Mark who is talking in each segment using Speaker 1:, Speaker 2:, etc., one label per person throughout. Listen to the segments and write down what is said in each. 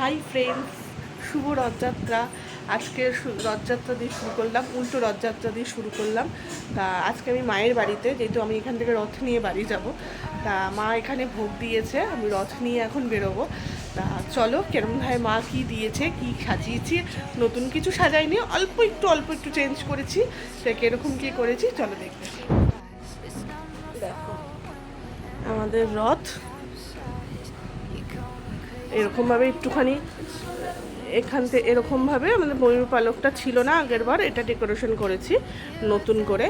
Speaker 1: Hi friends শুভ রথযাত্রা। আজকে রথযাত্রা দিয়ে শুরু করলাম উল্টো রথযাত্রা দিয়ে শুরু করলাম। তা আজকে আমি মায়ের বাড়িতে যেহেতু আমি এখান থেকে রথ নিয়ে বাড়ি যাব তা মা এখানে ভোগ দিয়েছে আমি রথ নিয়ে এখন বেরোবো। তা চলো কেরমভাবে মা কি দিয়েছে কি সাজিয়েছি নতুন কিছু সাজাইনি অল্প একটু অল্প একটু চেঞ্জ করেছি সে কীরকম কী করেছি চলো দেখবে আমাদের রথ। এরকমভাবে একটুখানি এখান থেকে এরকমভাবে আমাদের ময়ূর পালকটা ছিল না আগের বার এটা ডেকোরেশন করেছি, নতুন করে।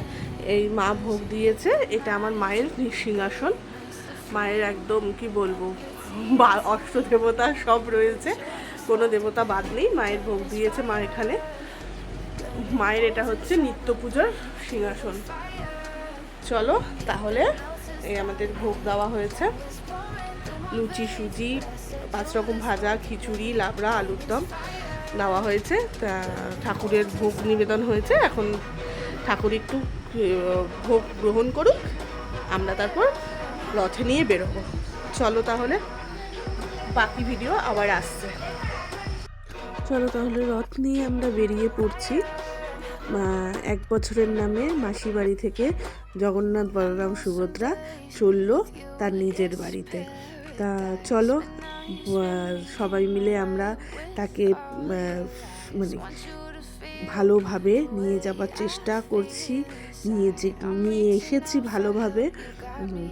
Speaker 1: এই মা ভোগ দিয়েছে, এটা আমার মায়ের সিংহাসন। মায়ের একদম, কি বলব, বা অষ্ট দেবতা সব রয়েছে, কোনো দেবতা বাদ নেই, মায়ের ভোগ দিয়েছে মা এখানে। মায়ের এটা হচ্ছে নিত্য পুজোর সিংহাসন। চলো, তাহলে এই আমাদের ভোগ দেওয়া হয়েছে। লুচি, সুজি, পাঁচ রকম ভাজা, খিচুড়ি, লাবড়া, আলুর দম দেওয়া হয়েছে। তা ঠাকুরের ভোগ নিবেদন হয়েছে। এখন ঠাকুর একটু ভোগ গ্রহণ করুক। আমরা তারপর রথে নিয়ে বেরোবো। চলো তাহলে, বাকি ভিডিও আবার আসছে। চলো তাহলে রথ নিয়ে আমরা বেরিয়ে পড়ছি। এক বছরের নামে মাসি বাড়ি থেকে জগন্নাথ বলরাম সুভদ্রা চলল তার নিজের বাড়িতে। তা চলো সবাই মিলে আমরা তাকে মানে ভালোভাবে নিয়ে যাবার চেষ্টা করছি, নিয়ে যে, নিয়ে এসেছি ভালোভাবে।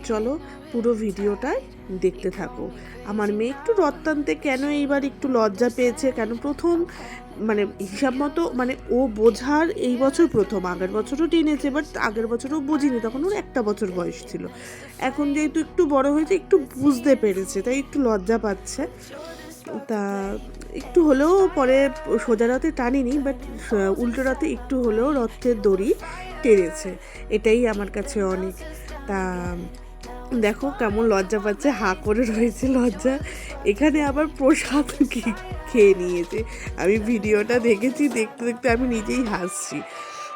Speaker 1: চলো পুরো ভিডিওটাই দেখতে থাকো। আমার মেয়ে একটু রত্তান্তে কেন এইবার একটু লজ্জা পেয়েছে? কেন প্রথম মানে হিসাব মতো মানে ও বোঝার এই বছর প্রথম, আগের বছরও টেনেছে বাট আগের বছরও বুঝিনি, তখন ওর একটা বছর বয়স ছিল। এখন যেহেতু একটু বড় হয়েছে, একটু বুঝতে পেরেছে, তাই একটু লজ্জা পাচ্ছে। তা একটু হলেও পরে সোজা রাতে টানিনি বাট উল্টো রাতে একটু হলেও রথের দড়ি টেনেছে। এটাই আমার কাছে অনেক। তা দেখো কেমন লজ্জা পাচ্ছে, হা করে রয়েছে লজ্জা। এখানে আবার প্রসাদ খে- খেয়ে নিয়েছে। আমি ভিডিওটা দেখেছি, দেখতে দেখতে আমি নিজেই হাসছি।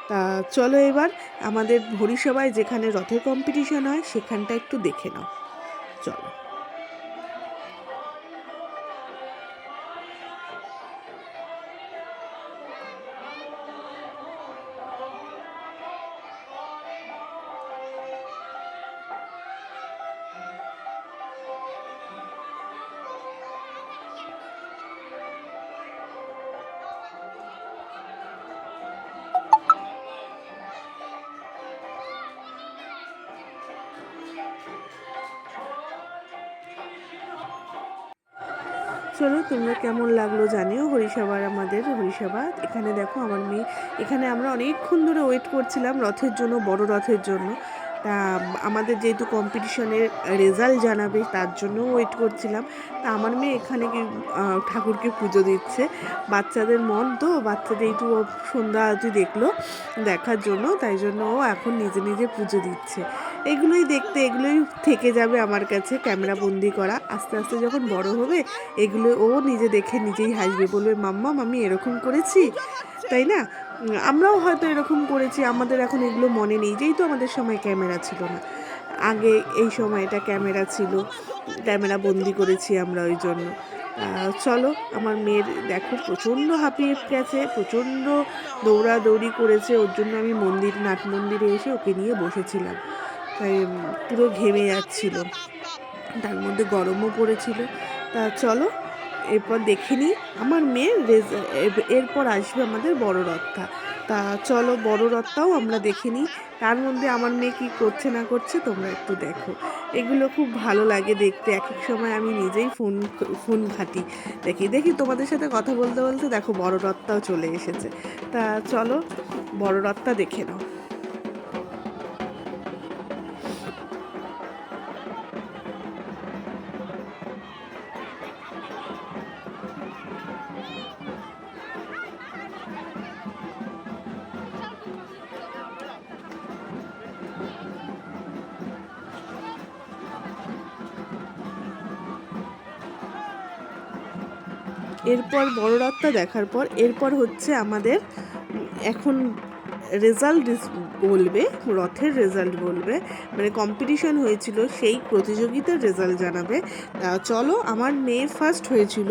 Speaker 1: তা চলো এবার আমাদের হরিসভায় যেখানে রথের কম্পিটিশন হয়, সেখানটা একটু দেখে নাও। চলো। চলো তোমরা কেমন লাগল জানিও। হরিসভার আমাদের হরিসভা। এখানে দেখো আমার মেয়ে, এখানে আমরা অনেকক্ষণ ধরে ওয়েট করছিলাম রথের জন্য, বড় রথের জন্য। তা আমাদের যেহেতু কম্পিটিশনের রেজাল্ট জানাবে, তার জন্য ওয়েট করছিলাম। তা আমার মেয়ে এখানে কি ঠাকুরকে পুজো দিচ্ছে। বাচ্চাদের মন তো বাচ্চাদের একটু সন্ধ্যা আরতি দেখল দেখার জন্য, তাই জন্য ও এখন নিজে নিজে পুজো দিচ্ছে। এগুলোই দেখতে, এগুলোই থেকে যাবে আমার কাছে ক্যামেরা বন্দি করা। আস্তে আস্তে যখন বড় হবে, এগুলো ও নিজে দেখে নিজেই হাসবে, বলবে, মাম্মা আমি এরকম করেছি? তাই না? আমরাও হয়তো এরকম করেছি, আমাদের এখন এগুলো মনে নেই যেই তো আমাদের সময় ক্যামেরা ছিল না। আগে এই সময়টা ক্যামেরা ছিল, ক্যামেরা বন্দি করেছি আমরা ওই জন্য। চলো, আমার মেয়ের দেখো, প্রচণ্ড হাঁপিয়ে গেছে, প্রচণ্ড দৌড়াদৌড়ি করেছে, ওর জন্য আমি মন্দির, নাট মন্দিরে এসে ওকে নিয়ে বসেছিলাম। পুরো ঘেমে যাচ্ছিল। তার মধ্যে গরমও পড়েছিল। তা চলো, এরপর দেখে নিই, আমার মেয়ের রেজ- এরপর আসবে আমাদের বড় রথটা তা চলো বড় রথটাও আমরা দেখে নিই, তার মধ্যে আমার মেয়ে কী করছে না করছে তোমরা একটু দেখো। এগুলো খুব ভালো লাগে দেখতে, এক এক সময় আমি নিজেই ফোন ফোন ঘাঁটি দেখি। দেখি তোমাদের সাথে কথা বলতে বলতে দেখো বড় রথটাও চলে এসেছে। তা চলো বড় রথটা দেখে নাও। এরপর বড় রথটা দেখার পর, এরপর হচ্ছে আমাদের এখন রেজাল্ট বলবে, রথের রেজাল্ট বলবে মানে কম্পিটিশন হয়েছিল, সেই প্রতিযোগিতার রেজাল্ট জানাবে। চলো, আমার মেয়ে ফার্স্ট হয়েছিল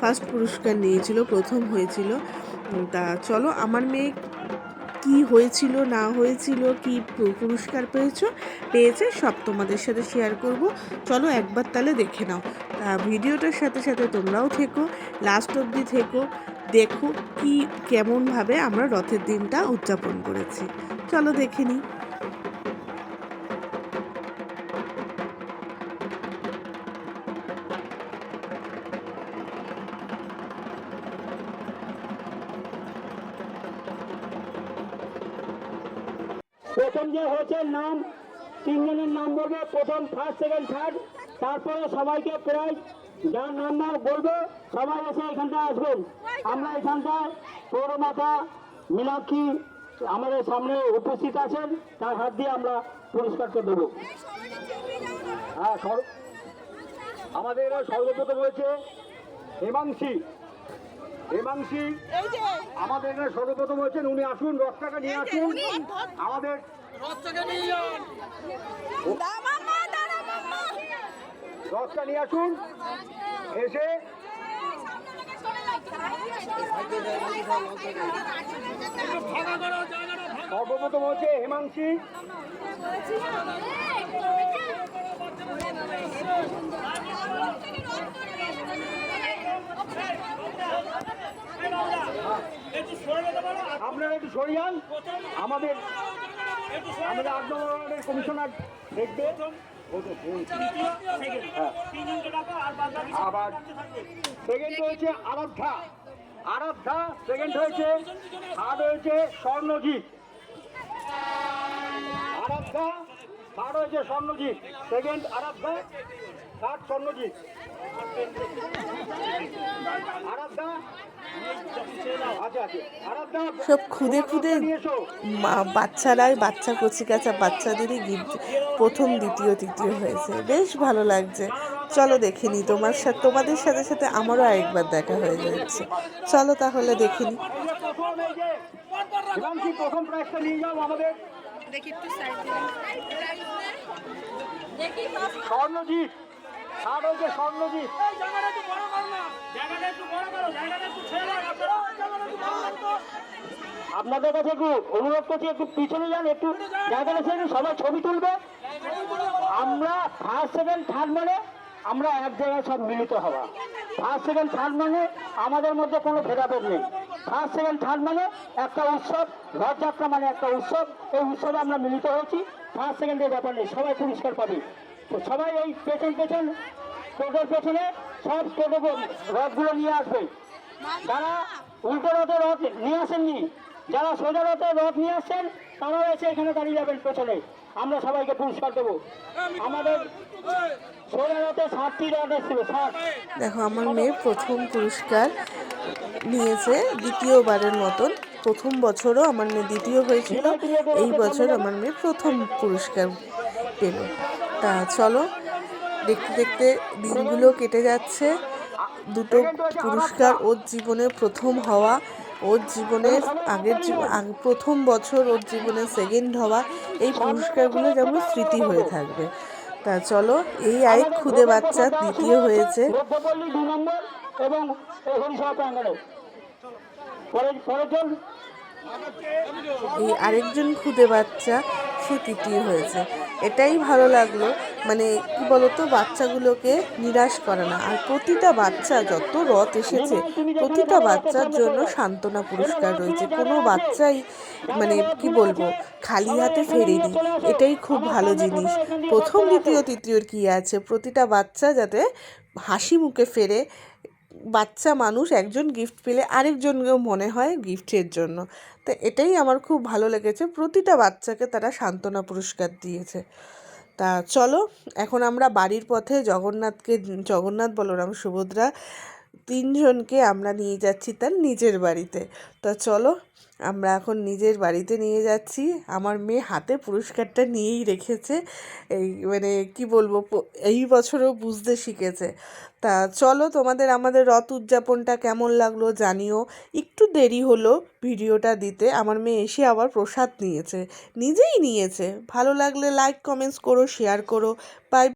Speaker 1: ফার্স্ট পুরস্কার নিয়েছিল, প্রথম হয়েছিল। তা চলো, আমার মেয়ে কি হয়েছিল, না হয়েছিল, কি পুরস্কার পেয়েছ, পেয়েছে, সব তোমাদের সাথে শেয়ার করব। চলো একবার তাহলে দেখে নাও। ভিডিওটার সাথে সাথে তোমরাও থেকো লাস্ট অবধি থেকো, দেখো কি কেমনভাবে আমরা রথের দিনটা উদযাপন করেছি। চলো দেখে নিই।
Speaker 2: প্রথম যে হয়েছে নাম, তিনজনের নাম বলব। প্রথম ফার্স্ট সেকেন্ড থার্ড তারপরে সবাইকে প্রাইজ যার নাম্বার বলব সবাই এসে এখানটায় আসবেন। আমরা এখানটায় পৌরমাতা মীনাক্ষী আমাদের সামনে উপস্থিত আছেন তার হাত দিয়ে আমরা পুরস্কারটা দেবো। হ্যাঁ সর- আমাদের সর্বপ্রথম হয়েছে হেমাংশী। হেমাংশী আমাদের এখানে সর্বপ্রথম হয়েছেন উনি আসুন রথটাকে নিয়ে আসুন। আমাদের রথটা নিয়ে আসুন। এসে সর্বপ্রথম হচ্ছে হেমাংশী। আপনারা একটু সরিয়ান আমাদের আমাদের আট নম্বর কমিশনার দেখবে। আবার সেকেন্ড হয়েছে আরাধ্যা। আরাধ্যা সেকেন্ড হয়েছে থার্ড হয়েছে স্বর্ণজিৎ। আরাধ্যা থার্ড হয়েছে স্বর্ণজিৎ। সেকেন্ড আরাধ্যা স্বর্ণজিৎ। আচ্ছা আচ্ছা।
Speaker 1: সব খুদে খুদে বাচ্চারাই বাচ্চা কচি কাঁচা বাচ্চাদেরই গিফট প্রথম দ্বিতীয় তৃতীয় হয়েছে। বেশ ভালো লাগছে। চলো দেখে নিই তোমার সাথে তোমাদের সাথে সাথে আমারও আরেকবার দেখা হয়ে যাচ্ছে। চলো তাহলে দেখে নিই
Speaker 2: এই যে স্বর্ণজিৎ আপনাদের কাছে একটু অনুরোধ করছি একটু পিছনে যান একটু জায়গাটা ছেড়ে সবাই ছবি তুলবে। আমরা ফার্স্ট সেকেন্ড থার্ড মানে আমরা এক জায়গায় সব মিলিত হওয়া ফার্স্ট সেকেন্ড থার্ড মানে আমাদের মধ্যে কোনো ভেদাভেদ নেই। ফার্স্ট সেকেন্ড থার্ড মানে একটা উৎসব রথযাত্রা মানে একটা উৎসব। এই উৎসবে আমরা মিলিত হয়েছি। ফার্স্ট সেকেন্ডের ব্যাপার নেই। সবাই পুরস্কার পাবে। সবাই এই পেছন পেছন টোটোর পেছনে সব টোটো রথগুলো নিয়ে আসবে। যারা উল্টো রথে রথ নিয়ে আসেননি যারা সোজা রথে রথ নিয়ে আসছেন তারাও এসে এখানে দাঁড়িয়ে যাবেন পেছনে। আমরা সবাইকে পুরস্কার দেবো। আমাদের সোজা রথে ষাটটি রথ এসেছিল ষাট
Speaker 1: দেখো আমার মেয়ে প্রথম পুরস্কার নিয়েছে দ্বিতীয়বারের মতন। প্রথম বছরও আমার মেয়ে দ্বিতীয় হয়েছিল। এই বছর আমার মেয়ে প্রথম পুরস্কার পেল। তা চলো, দেখতে দেখতে দিনগুলো কেটে যাচ্ছে। দুটো পুরস্কার ওর জীবনে প্রথম হওয়া, ওর জীবনে আগের জীব- আগ- প্রথম বছর ওর জীবনে সেকেন্ড হওয়া, এই পুরস্কারগুলো যেমন স্মৃতি হয়ে থাকবে। তা চলো, এই আরেক খুদে বাচ্চা দ্বিতীয় হয়েছে।
Speaker 2: এই
Speaker 1: আরেকজন খুদে বাচ্চা সে তৃতীয় হয়েছে। এটাই ভালো লাগল। মানে কি বলতো, বাচ্চাগুলোকে নিরাশ করে না। আর প্রতিটা বাচ্চা যত রথ এসেছে, প্রতিটা বাচ্চার জন্য সান্ত্বনা পুরস্কার রয়েছে। কোনো বাচ্চাই মানে কি বলব, খালি হাতে ফেরেনি। এটাই খুব ভালো জিনিস। প্রথম, দ্বিতীয়, তৃতীয়র কি আছে? প্রতিটা বাচ্চা যাতে হাসি মুখে ফেরে বাচ্চা মানুষ একজন গিফট পেলে আরেকজনকেও মনে হয় গিফটের জন্য। তো এটাই আমার খুব ভালো লেগেছে। প্রতিটা বাচ্চাকে তারা সান্ত্বনা পুরস্কার দিয়েছে। তা চলো, এখন আমরা বাড়ির পথে জগন্নাথকে, জগন্নাথ বলরাম সুভদ্রা তিনজনকে আমরা নিয়ে যাচ্ছি তার নিজের বাড়িতে। তা চলো, আমরা এখন নিজের বাড়িতে নিয়ে যাচ্ছি। আমার মেয়ে হাতে পুরস্কারটা নিয়েই রেখেছে। এই মানে কি বলব এই বছরও বুঝতে শিখেছে। তা চলো, তোমাদের আমাদের রথ উদযাপনটা কেমন লাগল জানিও। একটু দেরি হলো ভিডিওটা দিতে, আমার মেয়ে এসে আবার প্রসাদ নিয়েছে, নিজেই নিয়েছে। ভালো লাগলে লাইক কমেন্টস করো শেয়ার করো। বাই